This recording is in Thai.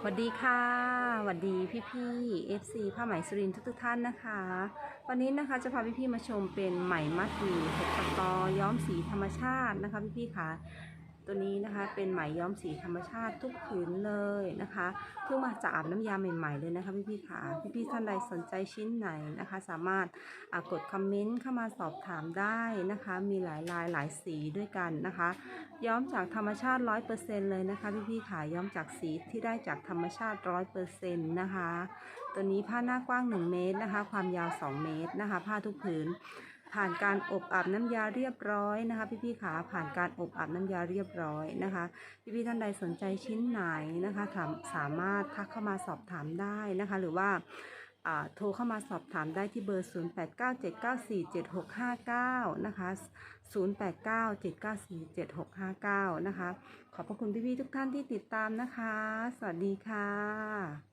สวัสดีค่ะสวัสดีพี่พี่ๆ FC ผ้าไหมสุรินทุกทุกท่านนะคะ วันนี้นะคะจะพาพี่พี่มาชมเป็นไหมมัดหมี่หกตะกอย้อมสีธรรมชาตินะคะพี่พี่ค่ะ ตัวนี้นะคะเป็นไหมย้อมสีธรรมชาติทุกผืนเลยนะคะเพิ่งมาจากอาบน้ำยาใหม่ๆเลยนะคะพี่พี่ๆค่ะพี่พี่ๆท่านใดสนใจชิ้นไหนนะคะ สามารถกดคอมเมนต์เข้ามาสอบถามได้นะคะ มีหลายลายหลายสีด้วยกันนะคะ ย้อมจากธรรมชาติ 100%เลยนะคะพี่พี่ๆค่ะย้อมจากสีที่ได้จากธรรมชาติ 100%นะคะ ตัวนี้ผ้าหน้ากว้าง 1 เมตรนะคะ ความยาว 2 เมตรนะคะ ผ้าทุกผืน ผ่านการอบอาบน้ำยาเรียบร้อยนะคะพี่พี่ๆขาผ่านการอบอาบน้ำยาเรียบร้อยนะคะพี่พี่ๆท่านใดสนใจชิ้นไหนนะคะถามสามารถทักเข้ามาสอบถามได้นะคะ หรือว่าอ่าโทรเข้ามาสอบถามได้ที่เบอร์ 0897947659 นะคะ 0897947659 นะคะ ขอบพระคุณพี่ๆทุกท่านที่ติดตามนะคะ สวัสดีค่ะ